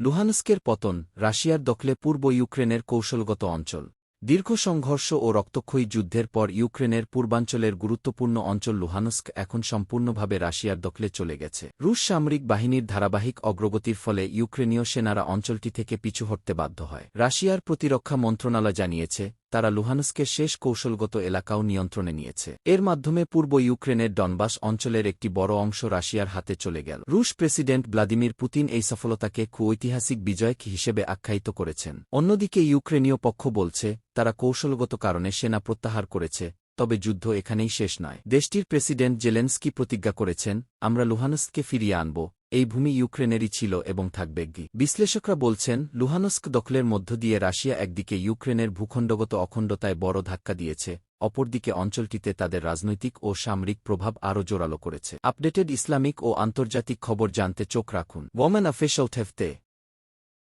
লুহানস্কের পতন রাশিয়ার দখলে পূর্ব ইউক্রেনের কৌশলগত অঞ্চল। দীর্ঘ সংঘর্ষ ও রক্তক্ষয়ী যুদ্ধের পর ইউক্রেনের পূর্বাঞ্চলের গুরুত্বপূর্ণ অঞ্চল লুহানস্ক এখন সম্পূর্ণভাবে রাশিয়ার দখলে চলে গেছে। রুশ সামরিক বাহিনীর ধারাবাহিক অগ্রগতির ফলে ইউক্রেনীয় সেনারা অঞ্চলটি থেকে পিছু হটতে বাধ্য হয়। রাশিয়ার প্রতিরক্ষা মন্ত্রণালয় জানিয়েছে তারা লুহানস্কের শেষ কৌশলগত এলাকাও নিয়ন্ত্রণে নিয়েছে। এর মাধ্যমে পূর্ব ইউক্রেনের ডনবাস অঞ্চলের একটি বড় অংশ রাশিয়ার হাতে চলে গেল। রুশ প্রেসিডেন্ট ভ্লাদিমির পুতিন এই সফলতাকে ঐতিহাসিক বিজয় হিসেবে আখ্যায়িত করেছেন। অন্যদিকে ইউক্রেনীয় পক্ষ বলছে, তারা কৌশলগত কারণে সেনা প্রত্যাহার করেছে, তবে যুদ্ধ এখানেই শেষ নয়। দেশটির প্রেসিডেন্ট জেলেন্সকি প্রতিজ্ঞা করেছেন, আমরা লুহানস্ককে ফিরিয়ে আনব। এই ভূমি ইউক্রেনেরই ছিল এবং থাকবে বিশ্লেষকরা বলছেন, লুহানস্ক দখলের মধ্য দিয়ে রাশিয়া একদিকে ইউক্রেনের ভূখণ্ডগত অখণ্ডতায় বড় ধাক্কা দিয়েছে, অপরদিকে অঞ্চলটিতে তাদের রাজনৈতিক ও সামরিক প্রভাব আরও জোরালো করেছে। আপডেটেড ইসলামিক ও আন্তর্জাতিক খবর জানতে চোখ রাখুন। Women official থেফতে